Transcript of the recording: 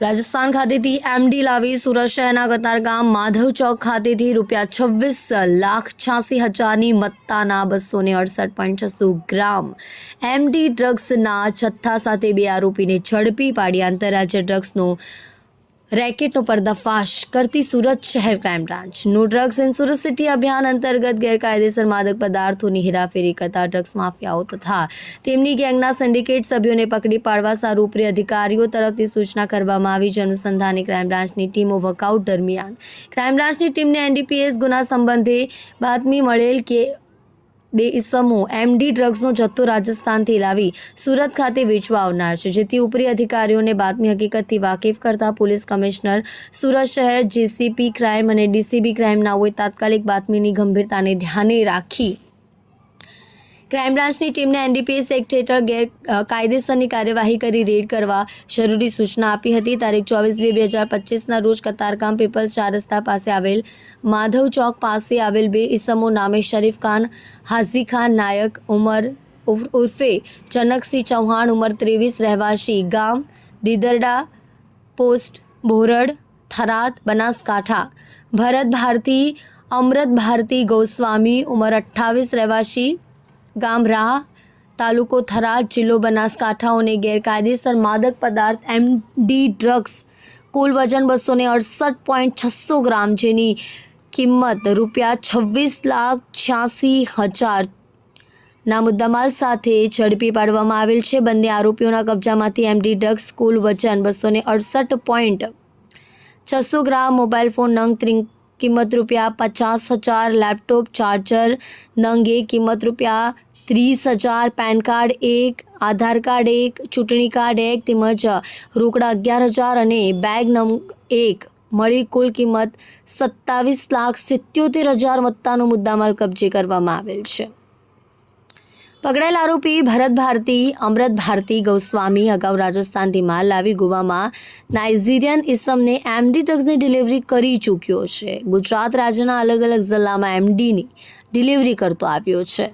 રાજસ્થાન ખાતેથી એમડી લાવી સુરત શહેરના કતારગામ માધવ ચોક ખાતેથી રૂપિયા છવ્વીસ લાખ છ્યાસી હજારની મત્તાના બસો ને અડસઠ પોઈન્ટ છસો ગ્રામ એમડી ડ્રગ્સના જથ્થા સાથે બે આરોપીને ઝડપી પાડી આંતરરાજ્ય ડ્રગ્સનો રેકેટનો પર્દાફાશ કરતી સુરત શહેર crime branch. No drugs and Surat city અભિયાન અંતર્ગત ગેરકાયદેસર માદક પદાર્થોની હેરાફેરી કરતા ડ્રગ્સ માફિયાઓ તથા તેમની ગેંગના સિન્ડિકેટ સભ્યોને પકડી પાડવા સારૂપરી અધિકારીઓ તરફથી સૂચના કરવામાં આવી. છે અનુસંધાની ક્રાઇમ બ્રાન્ચની ટીમો વર્કઆઉટ દરમિયાન. ક્રાઇમ બ્રાન્ચની ટીમને એનડીપીએસ ગુના સંબંધે બાતમી મળેલ કે બે ઇસમો એમડી ડ્રગ્સનો જથ્થો રાજસ્થાનથી લાવી સુરત ખાતે વેચવા આવનાર છે, જેથી ઉપરી અધિકારીઓને બાતમી હકીકતથી વાકેફ કરતા પોલીસ કમિશનર સુરત શહેર જેસીપી ક્રાઇમ અને ડીસીબી ક્રાઇમનાઓએ તાત્કાલિક બાતમીની ગંભીરતાને ધ્યાને રાખી ક્રાઇમ બ્રાન્ચની ટીમને એનડીપીએસ એક્ટ હેઠળ ગેર અ, કાયદેસરની કાર્યવાહી કરી રેડ કરવા જરૂરી સૂચના આપી હતી તારીખ ચોવીસ બે બે હજાર પચીસના રોજ કતારગામ પીપલ્સ ચાર રસ્તા પાસે આવેલ માધવ ચોક પાસે આવેલ બે ઇસમો નામે શરીફ ખાન હાઝી ખાન નાયક ઉમર ઉર્ફ- ઉર્ફે જનકસિંહ ચૌહાણ ઉંમર ત્રેવીસ રહેવાસી ગામ દીદરડા પોસ્ટ બોરડ થરાદ બનાસકાંઠા ભરત ભારતી અમૃત ભારતી ગોસ્વામી ઉંમર અઠ્ઠાવીસ રહેવાસી ગામ રાહ તાલુકો થરાદ જિલ્લો બનાસકાંઠાઓને ગેરકાયદેસર માદક પદાર્થ એમડી ડ્રગ્સ કુલ વજન બસો અડસઠ પોઈન્ટ છસો ગ્રામ જેની કિંમત રૂપિયા છવ્વીસ લાખ છ્યાસી હજાર ના મુદ્દામાલ સાથે ઝડપી પાડવામાં આવેલ છે. બંને આરોપીઓના કબજામાંથી એમડી ડ્રગ્સ કુલ વજન બસો અડસઠ પોઈન્ટ છસો ગ્રામ મોબાઈલ ફોન નંગ કિંમત રૂપિયા પચાસ હજાર, લેપટોપ, ચાર્જર, નંગ કિંમત રૂપિયા ત્રીસ હજાર, પેન કાર્ડ એક, આધાર કાર્ડ એક, ચૂંટણી કાર્ડ એક, તેમજ રોકડા અગિયાર હજાર અને બેગ નંગ એક. મળી કુલ કિંમત સત્તાવીસ લાખ સિત્યોતેર હજાર મત્તાનો મુદ્દામાલ કબજે કરવામાં આવેલ છે. પકડાયેલ આરોપી ભરત ભારતી, અમૃત ભારતી, ગૌસ્વામી અગાઉ રાજસ્થાનથી માલ લાવી ગોવામાં નાઇજીરિયન ઇસમને એમડી ડ્રગ્સની ડિલિવરી કરી ચૂક્યો છે. ગુજરાત રાજ્યના અલગ અલગ જિલ્લામાં એમડીની ડિલિવરી કરતો આવ્યો છે.